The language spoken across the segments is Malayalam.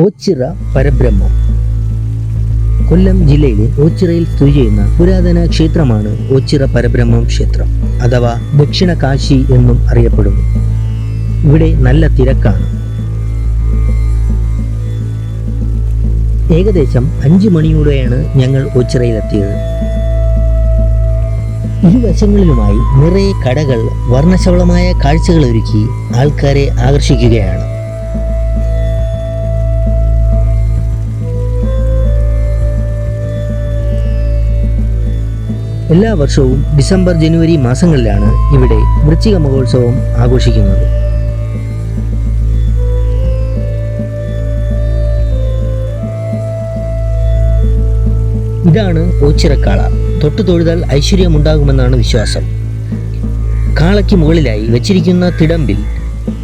ഓച്ചിറ പരബ്രഹ്മം. കൊല്ലം ജില്ലയിലെ ഓച്ചിറയിൽ സ്ഥിതി ചെയ്യുന്ന പുരാതന ക്ഷേത്രമാണ് ഓച്ചിറ പരബ്രഹ്മം ക്ഷേത്രം അഥവാ ദക്ഷിണ കാശി എന്നും അറിയപ്പെടുന്നു. ഇവിടെ നല്ല തിരക്കാണ്. ഏകദേശം അഞ്ചു മണിയോടെയാണ് ഞങ്ങൾ ഓച്ചിറയിലെത്തിയത്. ഇരുവശങ്ങളിലുമായി നിറയെ കടകൾ വർണശബളമായ കാഴ്ചകൾ ഒരുക്കി ആൾക്കാരെ ആകർഷിക്കുകയാണ്. എല്ലാ വർഷവും ഡിസംബർ ജനുവരി മാസങ്ങളിലാണ് ഇവിടെ വൃശ്ചിക മഹോത്സവം ആഘോഷിക്കുന്നത്. ഇതാണ് ഓച്ചിറക്കാള. തൊട്ടു തൊഴുതാൽ ഐശ്വര്യമുണ്ടാകുമെന്നാണ് വിശ്വാസം. കാളയ്ക്ക് മുകളിലായി വെച്ചിരിക്കുന്ന തിടമ്പിൽ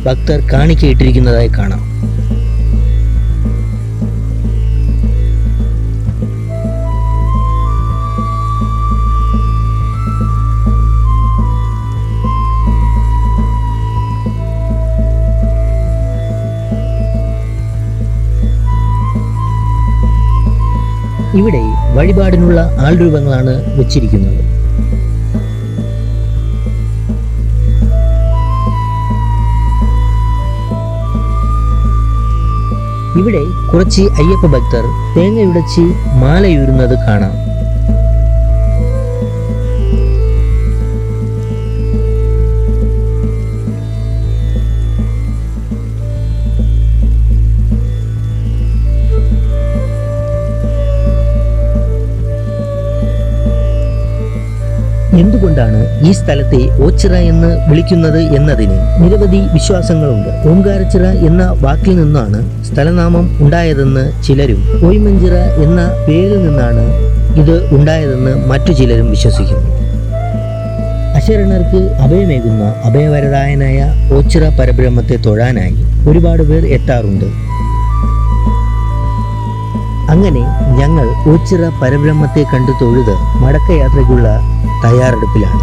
ഭക്തർ കാണിക്കയിട്ടിരിക്കുന്നതായി കാണാം. ഇവിടെ വഴിപാടിനുള്ള ആൾരൂപങ്ങളാണ് വെച്ചിരിക്കുന്നത്. ഇവിടെ കുറച്ച് അയ്യപ്പ ഭക്തർ തേങ്ങയുടച്ച് മാലയൂരുന്നത് കാണാം. എന്തുകൊണ്ടാണ് ഈ സ്ഥലത്തെ ഓച്ചിറ എന്ന് വിളിക്കുന്നത് എന്നതിന് നിരവധി വിശ്വാസങ്ങളുണ്ട്. ഓംകാരച്ചിറ എന്ന വാക്കിൽ നിന്നാണ് സ്ഥലനാമം ഉണ്ടായതെന്ന് ചിലരും ഓയ്മഞ്ചിറ എന്ന പേരിൽ നിന്നാണ് ഇത് ഉണ്ടായതെന്ന് മറ്റു ചിലരും വിശ്വസിക്കുന്നു. അശരണർക്ക് അഭയമേകുന്ന അഭയവരദായനായ ഓച്ചിറ പരബ്രഹ്മത്തെ തൊഴാനായി ഒരുപാട് പേർ എത്താറുണ്ട്. അങ്ങനെ ഞങ്ങൾ ഉച്ചിറ പരബ്രഹ്മത്തെ കണ്ടു തൊഴുത് മടക്കയാത്രയ്ക്കുള്ള തയ്യാറെടുപ്പിലാണ്.